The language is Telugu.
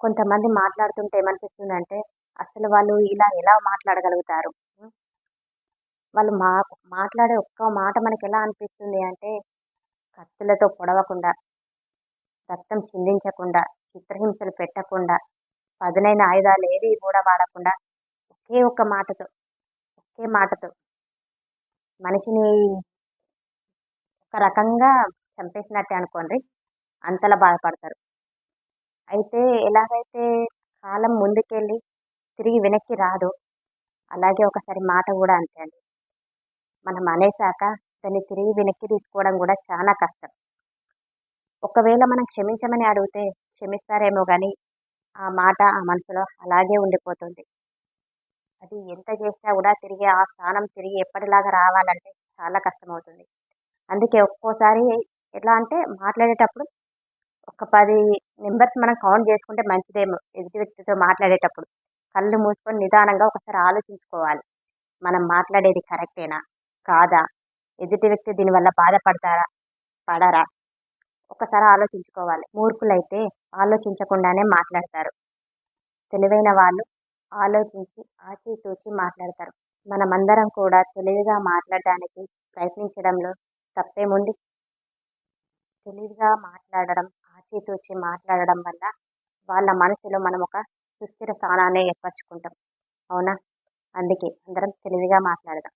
కొంతమంది మాట్లాడుతుంటే ఏమనిపిస్తుందంటే అసలు వాళ్ళు ఇలా ఎలా మాట్లాడగలుగుతారు? వాళ్ళు మా మాట్లాడే ఒక్క మాట మనకి ఎలా అనిపిస్తుంది అంటే కత్తులతో పొడవకుండా రక్తం చిందించకుండా చిత్రహింసలు పెట్టకుండా పదునైన ఆయుధాలు ఏవి కూడా వాడకుండా ఒకే ఒక్క మాటతో ఒకే మాటతో మనిషిని ఒక రకంగా చంపేసినట్టే అనుకోండి అంతలా బాధపడతారు. అయితే ఎలాగైతే కాలం ముందుకెళ్ళి తిరిగి వెనక్కి రాదు అలాగే ఒకసారి మాట కూడా అంతే అండి. మనం అనేసాక దాన్ని తిరిగి వెనక్కి తీసుకోవడం కూడా చాలా కష్టం. ఒకవేళ మనం క్షమించమని అడిగితే క్షమిస్తారేమో కానీ ఆ మాట ఆ మనసులో అలాగే ఉండిపోతుంది. అది ఎంత చేసినా కూడా తిరిగి ఆ స్థానం తిరిగి ఎప్పటిలాగా రావాలంటే చాలా కష్టమవుతుంది. అందుకే ఒక్కోసారి ఎట్లా అంటే మాట్లాడేటప్పుడు ఒక పది నెంబర్స్ మనం కౌంట్ చేసుకుంటే మంచిదేమో ఎదుటి వ్యక్తితో మాట్లాడేటప్పుడు. కళ్ళు మూసుకొని నిదానంగా ఒకసారి ఆలోచించుకోవాలి. మనం మాట్లాడేది కరెక్టేనా? కాదా? ఎదుటి వ్యక్తి దీనివల్ల బాధపడతారా? పడరా? ఒకసారి ఆలోచించుకోవాలి. మూర్ఖులైతే ఆలోచించకుండానే మాట్లాడతారు. తెలివైన వాళ్ళు ఆలోచించి ఆచితూచి మాట్లాడతారు. మనమందరం కూడా తెలివిగా మాట్లాడడానికి ప్రయత్నించడంలో తప్పేముంది? తెలివిగా మాట్లాడడం ఆచితూచి మాట్లాడడం వల్ల వాళ్ళ మనసులో మనం ఒక సుస్థిర స్థానాన్ని ఏర్పరచుకుంటాం. అవునా? అందుకే అందరం తెలివిగా మాట్లాడదాం.